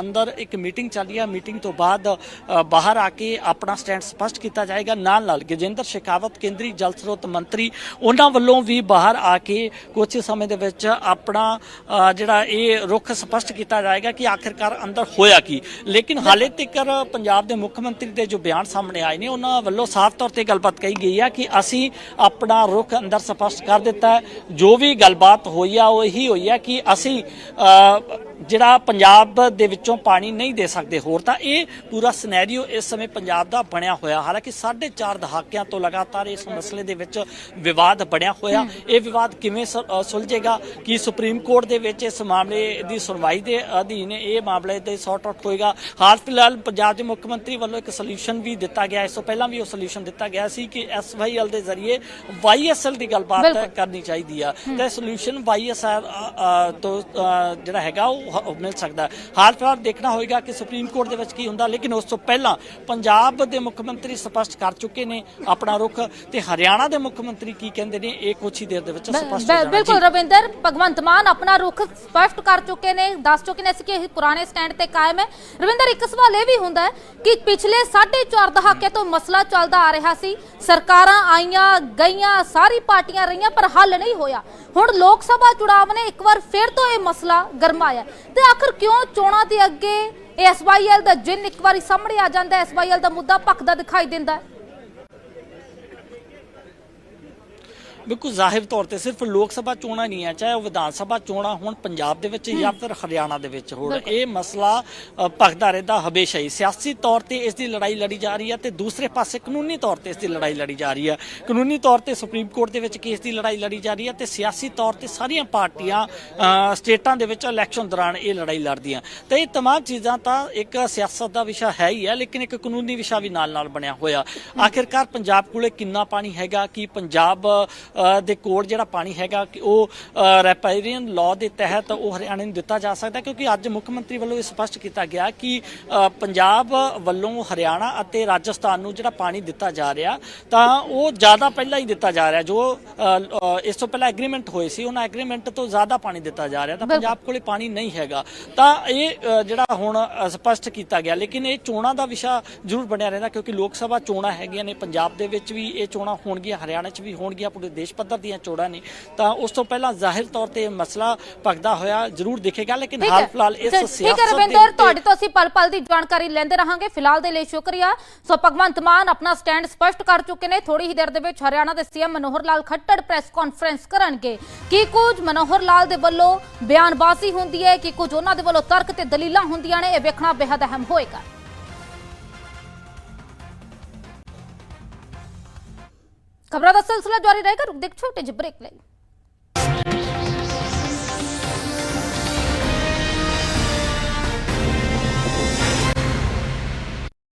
ਅੰਦਰ ਇੱਕ ਮੀਟਿੰਗ ਚੱਲੀ ਹੈ। ਮੀਟਿੰਗ ਤੋਂ ਬਾਅਦ ਬਾਹਰ ਆ ਕੇ ਆਪਣਾ ਸਟੈਂਡ ਸਪਸ਼ਟ ਕੀਤਾ ਜਾਏਗਾ। ਨਾਲ ਨਾਲ ਗਜੇਂਦਰ ਸ਼ੇਖਾਵਤ, ਕੇਂਦਰੀ ਜਲ ਸਰੋਤ ਮੰਤਰੀ, ਉਹਨਾਂ ਵੱਲੋਂ ਵੀ ਬਾਹਰ ਆ ਕੇ ਕੁਝ ਸਮੇਂ ਦੇ ਵਿੱਚ ਆਪਣਾ ਜਿਹੜਾ ਇਹ ਰੁਖ ਸਪਸ਼ਟ ਕੀਤਾ ਜਾਏਗਾ ਕਿ ਆਖਿਰਕਾਰ ਅੰਦਰ ਹੋਇਆ ਕੀ। ਲੇਕਿਨ ਹਾਲੇ ਤੱਕ ਪੰਜਾਬ ਦੇ ਮੁੱਖ ਮੰਤਰੀ ਦੇ ਜੋ ਬਿਆਨ ਸਾਹਮਣੇ ਆਏ ਨੇ, ਉਹਨਾਂ ਵੱਲੋਂ ਸਾਫ਼ ਤੌਰ ਤੇ ਗੱਲਬਾਤ ਕਹੀ ਗਈ ਹੈ ਕਿ ਅਸੀਂ ਆਪਣਾ ਰੁਖ ਅੰਦਰ ਸਪਸ਼ਟ ਕਰ ਦਿੱਤਾ ਜੋ ਵੀ ਗੱਲਬਾਤ ਹੋਈ ਆ, ਉਹ ਇਹੀ ਹੋਈ ਹੈ ਕਿ ਅਸੀਂ ਜਿਹੜਾ ਪੰਜਾਬ ਦੇ ਵਿੱਚੋਂ ਪਾਣੀ ਨਹੀਂ ਦੇ ਸਕਦੇ ਹੋਰ ਤਾਂ ਇਹ ਪੂਰਾ ਸਿਨੈਰੀਓ ਇਸ ਸਮੇਂ ਪੰਜਾਬ ਦਾ ਬਣਿਆ ਹੋਇਆ। ਹਾਲਾਂਕਿ 4.5 ਦਹਾਕਿਆਂ ਤੋਂ ਲਗਾਤਾਰ ਇਸ ਮਸਲੇ ਦੇ ਵਿੱਚ ਵਿਵਾਦ ਬਣਿਆ ਹੋਇਆ। ਇਹ ਵਿਵਾਦ ਕਿਵੇਂ ਸੁਲਝੇਗਾ ਕਿ ਸੁਪਰੀਮ ਕੋਰਟ ਦੇ ਵਿੱਚ ਇਸ ਮਾਮਲੇ ਦੀ ਸੁਣਵਾਈ ਦੇ ਅਧੀਨ ਇਹ ਮਾਮਲੇ ਦੇ ਸੌਟ ਆਊਟ ਹੋਏਗਾ। ਹਾਲ ਫਿਲਹਾਲ ਪੰਜਾਬ ਦੇ ਮੁੱਖ ਮੰਤਰੀ ਵੱਲੋਂ ਇੱਕ ਸੋਲੂਸ਼ਨ ਵੀ ਦਿੱਤਾ ਗਿਆ। ਇਸ ਤੋਂ ਪਹਿਲਾਂ ਵੀ ਉਹ ਸੋਲੂਸ਼ਨ ਦਿੱਤਾ ਗਿਆ ਸੀ ਕਿ ਐਸਵਾਈਐਲ ਦੇ ਜ਼ਰੀਏ ਵਾਈਐਸਐਲ ਦੀ ਗੱਲਬਾਤ। ਕਰਨੀ ਚਾਹੀਦੀ ਆ। ਤੇ ਸੋਲੂਸ਼ਨ ਵਾਈਐਸਆਰ ਤੋਂ ਜਿਹੜਾ ਹੈਗਾ ਉਹ ਹ- ਮਿਲ ਸਕਦਾ। ਹੈ। ਹਾਲ ਫਿਲਹਾਲ ਦੇਖਣਾ ਹੋਏਗਾ ਕਿ ਸੁਪਰੀਮ ਕੋਰਟ ਦੇ ਵਿੱਚ ਕੀ ਹੁੰਦਾ ਲੇਕਿਨ ਉਸ ਤੋਂ ਪਹਿਲਾਂ ਪੰਜਾਬ ਦੇ ਮੁੱਖ ਮੰਤਰੀ ਸਪਸ਼ਟ ਕਰ ਚੁੱਕੇ ਨੇ ਆਪਣਾ ਰੁਖ ਤੇ ਹਰਿਆਣਾ ਦੇ ਮੁੱਖ ਮੰਤਰੀ ਕੀ ਕਹਿੰਦੇ ਨੇ ਇਹ ਕੁਛ ਹੀ ਦੇਰ ਦੇ ਵਿੱਚ ਸਪਸ਼ਟ ਹੋ ਜਾਣਾ। ਬਿਲਕੁਲ ਜੀ। ਰਵਿੰਦਰ ਭਗਵੰਤ ਮਾਨ ਆਪਣਾ ਰੁਖ ਸਪਸ਼ਟ ਕਰ ਚੁੱਕੇ ਨੇ ਦੱਸ ਚੁੱਕੇ ਨੇ ਕਿ ਇਹ ਪੁਰਾਣੇ ਸਟੈਂਡ ਤੇ ਕਾਇਮ ਹੈ। ਰਵਿੰਦਰ ਇੱਕ ਸਵਾਲ ਇਹ ਵੀ ਹੁੰਦਾ ਹੈ ਕਿ ਪਿਛਲੇ 4.5 ਦਹਾਕੇ ਤੋਂ ਮਸਲਾ ਚੱਲਦਾ ਆ ਰਿਹਾ ਸੀ। ਸਰਕਾਰਾਂ ਆਈਆਂ ਗਈਆਂ ਸਾਰੀ ਪਾਰਟੀਆਂ ਰਹੀਆਂ ਪਰ ਹੱਲ ਨਹੀਂ ਹੋਇਆ। ਹੁਣ ਲੋਕ ਸਭਾ ਚੁਣਾਵ ਨੇ ਇੱਕ ਵਾਰ ਫਿਰ ਤੋਂ ਇਹ ਮਸਲਾ ਗਰਮਾਇਆ। ਤੇ ਆਖਰ ਕਿਉਂ ਚੋਣਾਂ ਦੇ ਅੱਗੇ? ਇਹ ਐਸਵਾਈਐਲ ਦਾ ਜਿੰਨ ਇੱਕ ਵਾਰੀ ਸਾਹਮਣੇ ਆ ਜਾਂਦਾ ਹੈ ਐਸਵਾਈਐਲ ਦਾ ਮੁੱਦਾ ਭਖਦਾ ਦਿਖਾਈ ਦਿੰਦਾ ਹੈ। ਬਿਲਕੁਲ ਜ਼ਾਹਿਰ ਤੌਰ ਤੇ ਸਿਰਫ ਲੋਕ ਸਭਾ ਚੋਣਾਂ ਨਹੀਂ ਹੈ ਚਾਹੇ ਉਹ ਵਿਧਾਨ ਸਭਾ ਚੋਣਾਂ ਹੋਣ ਪੰਜਾਬ ਦੇ ਵਿੱਚ ਜਾਂ ਫਿਰ ਹਰਿਆਣਾ ਦੇ ਵਿੱਚ ਹੋਣ ਬਿਲਕੁਲ। ਇਹ ਮਸਲਾ ਅ, ਭਖਦਾ ਰਹਿੰਦਾ ਹਮੇਸ਼ਾ ਹੀ ਸਿਆਸੀ ਤੌਰ ਤੇ ਇਸ ਦੀ ਲੜਾਈ ਲੜੀ ਜਾ ਰਹੀ ਹੈ ਤੇ ਦੂਸਰੇ ਪਾਸੇ ਕਾਨੂੰਨੀ ਤੌਰ ਤੇ ਇਸ ਦੀ ਲੜਾਈ ਲੜੀ ਜਾ ਰਹੀ ਹੈ ਕਾਨੂੰਨੀ ਤੌਰ ਤੇ ਸੁਪਰੀਮ ਕੋਰਟ ਦੇ ਵਿੱਚ ਕੇਸ ਦੀ ਲੜਾਈ ਲੜੀ ਜਾ ਰਹੀ ਹੈ ਤੇ ਸਿਆਸੀ ਤੌਰ ਤੇ ਸਾਰੀਆਂ ਪਾਰਟੀਆਂ ਅ, ਸਟੇਟਾਂ ਦੇ ਵਿੱਚ ਇਲੈਕਸ਼ਨ ਦੌਰਾਨ ਇਹ ਲੜਾਈ ਲੜਦੀਆਂ ਤੇ ਇਹ तमाम ਚੀਜ਼ਾਂ ਤਾਂ ਇੱਕ ਸਿਆਸਤ ਦਾ ਵਿਸ਼ਾ ਹੈ ਹੀ ਹੈ ਲੇਕਿਨ ਇੱਕ ਕਾਨੂੰਨੀ ਵਿਸ਼ਾ ਵੀ ਨਾਲ ਨਾਲ ਬਣਿਆ ਹੋਇਆ ਆਖਿਰਕਾਰ ਪੰਜਾਬ ਕੋਲੇ ਕਿੰਨਾ ਪਾਣੀ ਹੈਗਾ ਕਿ ਪੰਜਾਬ ਅ, ਦੇ ਕੋਲ ਜਿਹੜਾ ਪਾਣੀ ਹੈਗਾ ਕਿ ਉਹ ਰੈਪਾਰੀਅਨ ਲਾਅ ਦੇ ਤਹਿਤ ਉਹ ਹਰਿਆਣੇ ਨੂੰ ਦਿੱਤਾ ਜਾ ਸਕਦਾ ਕਿਉਂਕਿ ਅੱਜ ਮੁੱਖ ਮੰਤਰੀ ਵੱਲੋਂ ਇਹ ਸਪਸ਼ਟ ਕੀਤਾ ਗਿਆ ਕਿ ਪੰਜਾਬ ਵੱਲੋਂ ਹਰਿਆਣਾ ਅਤੇ ਰਾਜਸਥਾਨ ਨੂੰ ਜਿਹੜਾ ਪਾਣੀ ਦਿੱਤਾ ਜਾ ਰਿਹਾ ਤਾਂ ਉਹ ਜ਼ਿਆਦਾ ਪਹਿਲਾਂ ਹੀ ਦਿੱਤਾ ਜਾ ਰਿਹਾ ਜੋ ਇਸ ਤੋਂ ਪਹਿਲਾਂ ਐਗਰੀਮੈਂਟ ਹੋਏ ਸੀ ਉਹਨਾਂ ਐਗਰੀਮੈਂਟ ਤੋਂ ਜ਼ਿਆਦਾ ਪਾਣੀ ਦਿੱਤਾ ਜਾ ਰਿਹਾ ਤਾਂ। ਪੰਜਾਬ ਕੋਲੇ ਪਾਣੀ ਨਹੀਂ ਹੈਗਾ ਤਾਂ ਇਹ ਜਿਹੜਾ ਹੁਣ ਸਪਸ਼ਟ ਕੀਤਾ ਗਿਆ ਲੇਕਿਨ ਇਹ ਚੋਣਾਂ ਦਾ ਵਿਸ਼ਾ ਜ਼ਰੂਰ ਬਣਿਆ ਰਹਿੰਦਾ ਕਿਉਂਕਿ ਲੋਕ ਸਭਾ ਚੋਣਾਂ ਹੈਗੀਆਂ ਨੇ ਪੰਜਾਬ ਦੇ ਵਿੱਚ ਵੀ ਇਹ ਚੋਣਾਂ ਹੋਣਗੀਆਂ ਹਰਿਆਣਾ 'ਚ ਵੀ ਹੋਣਗੀਆਂ ਪੂਰੇ ਦੇਸ਼ ਪੱਧਰ ਦੀਆਂ ਚੋਣਾਂ ਨੇ ਤਾਂ ਉਸ ਤੋਂ ਪਹਿਲਾਂ ਜ਼ਾਹਿਰ ਤੌਰ ਤੇ ਇਹ ਮਸਲਾ ਭਗਦਾ ਹੋਇਆ ਜ਼ਰੂਰ ਦਿਖੇਗਾ ਲੇਕਿਨ ਹਾਲ ਫਿਲਹਾਲ ਇਸ ਸਿਆਸਤ ਦੇ ਰਵਿੰਦਰ ਤੁਹਾਡੇ ਤੋਂ ਅਸੀਂ ਪਲ ਪਲ ਦੀ ਜਾਣਕਾਰੀ ਲੈਂਦੇ ਰਹਾਂਗੇ। ਫਿਲਹਾਲ ਦੇ ਲਈ ਸ਼ੁਕਰੀਆ। ਸੋ ਭਗਵੰਤ ਮਾਨ ਆਪਣਾ ਸਟੈਂਡ ਸਪਸ਼ਟ ਕਰ ਚੁੱਕੇ ਨੇ। ਥੋੜੀ ਹੀ ਦੇਰ ਦੇ ਵਿੱਚ ਹਰਿਆਣਾ ਦੇ CM Manohar Lal Khattar press conference ਕਰਨਗੇ। ਕੀ ਕੁਝ ਮਨੋਹਰ ਲਾਲ ਦੇ ਵੱਲੋਂ ਬਿਆਨਬਾਜ਼ੀ ਹੁੰਦੀ ਹੈ ਕਿ ਕੁਝ ਉਹਨਾਂ ਦੇ ਵੱਲੋਂ ਤਰਕ ਤੇ ਦਲੀਲਾਂ ਹੁੰਦੀਆਂ ਨੇ ਇਹ ਵੇਖਣਾ ਬੇहद ਅਹਿਮ ਹੋਏਗਾ। ਖਬਰਾਂ ਦਾ ਸਿਲਸਿਲਾ ਜਾਰੀ ਰਹੇਗਾ ਰੁਕ ਦੇਖ ਛੋਟੇ ਜਿਹੇ ਬ੍ਰੇਕ ਲਈ